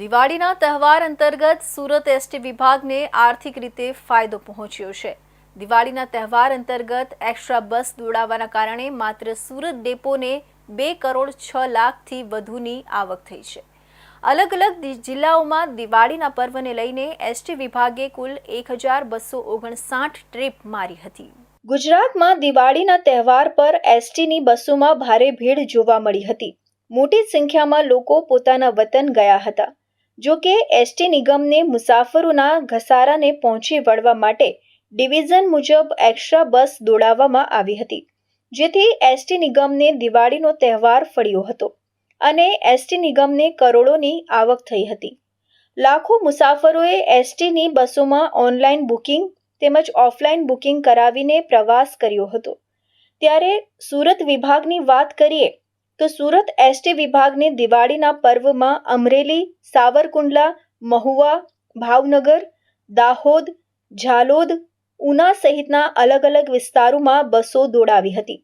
દિવાળીના તહેવાર અંતર્ગત સુરત એસટી વિભાગને આર્થિક રીતે ફાયદો પહોંચ્યો છે. દિવાળીના તહેવાર અંતર્ગત એક્સ્ટ્રા બસ દોડાવવાના કારણે માત્ર સુરત ડેપોને બે કરોડ છ લાખથી વધુની આવક થઈ છે. અલગ અલગ જિલ્લાઓમાં દિવાળીના પર્વને લઈને એસટી વિભાગે કુલ એક હજાર બસો ઓગણસાઠ ટ્રીપ મારી હતી. ગુજરાતમાં દિવાળીના તહેવાર પર એસટીની બસોમાં ભારે ભીડ જોવા મળી હતી. મોટી સંખ્યામાં લોકો પોતાના વતન ગયા હતા. જો કે એસટી નિગમને મુસાફરોના ઘસારાને પહોંચી વળવા માટે ડિવિઝન મુજબ એક્સ્ટ્રા બસ દોડાવવામાં આવી હતી, જેથી એસટી નિગમને દિવાળીનો તહેવાર ફળ્યો હતો અને એસટી નિગમને કરોડોની આવક થઈ હતી. લાખો મુસાફરોએ એસટીની બસોમાં ઓનલાઈન બુકિંગ તેમજ ઓફલાઈન બુકિંગ કરાવીને પ્રવાસ કર્યો હતો. ત્યારે સુરત વિભાગની વાત કરીએ તો સુરત એસટી વિભાગને દિવાળીના પર્વમાં અમરેલી, સાવરકુંડલા, મહુવા, ભાવનગર, દાહોદ, ઝાલોદ, ઉના સહિતના અલગ અલગ વિસ્તારોમાં બસો દોડાવી હતી.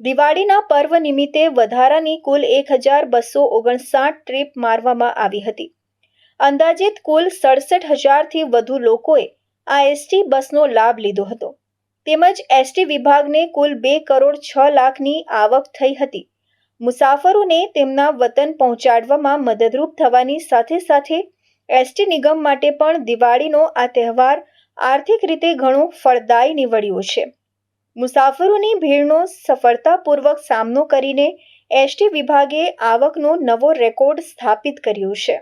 દિવાળીના પર્વ નિમિત્તે વધારાની કુલ એક હજાર બસો ઓગણસાઠ ટ્રીપ મારવામાં આવી હતી. અંદાજિત કુલ સડસઠ હજારથી વધુ લોકોએ આ એસટી બસનો લાભ લીધો હતો. તેમજ એસટી વિભાગને કુલ બે કરોડ છ લાખની આવક થઈ હતી. મુસાફરોને તેમના વતન પહોંચાડવામાં મદદરૂપ થવાની સાથે સાથે એસટી નિગમ માટે પણ દિવાળીનો આ તહેવાર આર્થિક રીતે ઘણો ફળદાયી નીવડ્યો છે. મુસાફરોની ભીડનો સફળતાપૂર્વક સામનો કરીને એસટી વિભાગે આવકનો નવો રેકોર્ડ સ્થાપિત કર્યો છે.